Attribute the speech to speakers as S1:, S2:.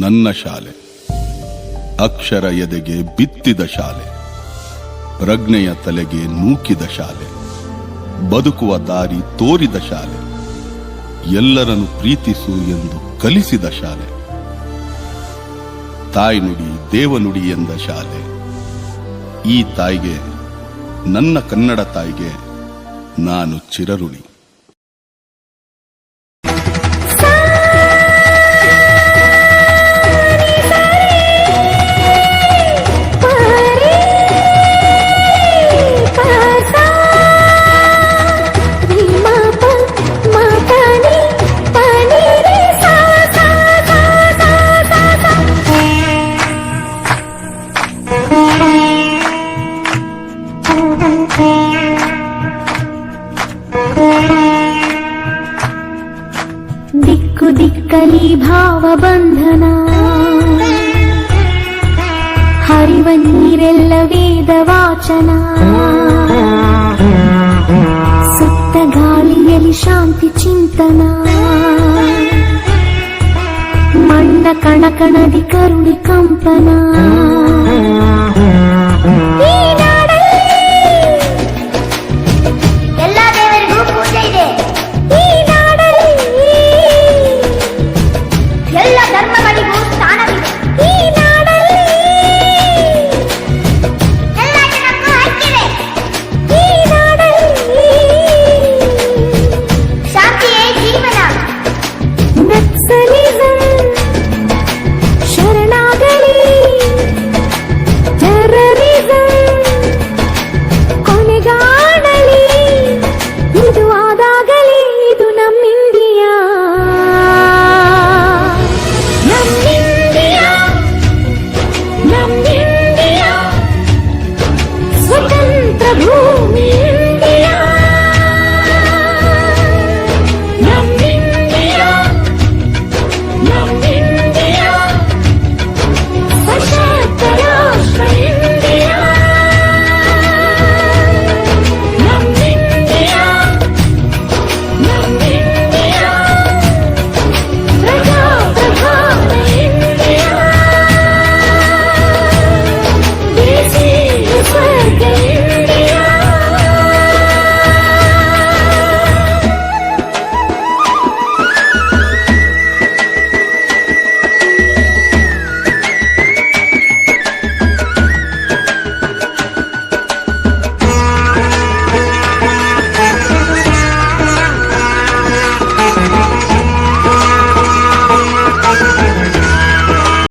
S1: ನನ್ನ ಶಾಲೆ. ಅಕ್ಷರ ಎದೆಗೆ ಬಿತ್ತಿದ ಶಾಲೆ. ಪ್ರಜ್ಞೆಯ ತಲೆಗೆ ನೂಕಿದ ಶಾಲೆ. ಬದುಕುವ ದಾರಿ ತೋರಿದ ಶಾಲೆ. ಎಲ್ಲರನ್ನು ಪ್ರೀತಿಸು ಎಂದು ಕಲಿಸಿದ ಶಾಲೆ. ತಾಯ್ನುಡಿ ದೇವನುಡಿ ಎಂದ ಶಾಲೆ. ಈ ತಾಯಿಗೆ, ನನ್ನ ಕನ್ನಡ ತಾಯಿಗೆ ನಾನು ಚಿರಋಣಿ.
S2: ದಿಕ್ಕು ದಿಕ್ಕಲಿ ಭಾವಬಂಧನ ಹರಿವ ನೀರೆಲ್ಲ ವೇದ ವಾಚನ ಸುತ್ತ ಗಾಳಿಯಲ್ಲಿ ಶಾಂತಿ ಚಿಂತನ ಮಣ್ಣ ಕಣ ಕಣದಿ ಕರುಳಿ ಕಂಪನ ಈ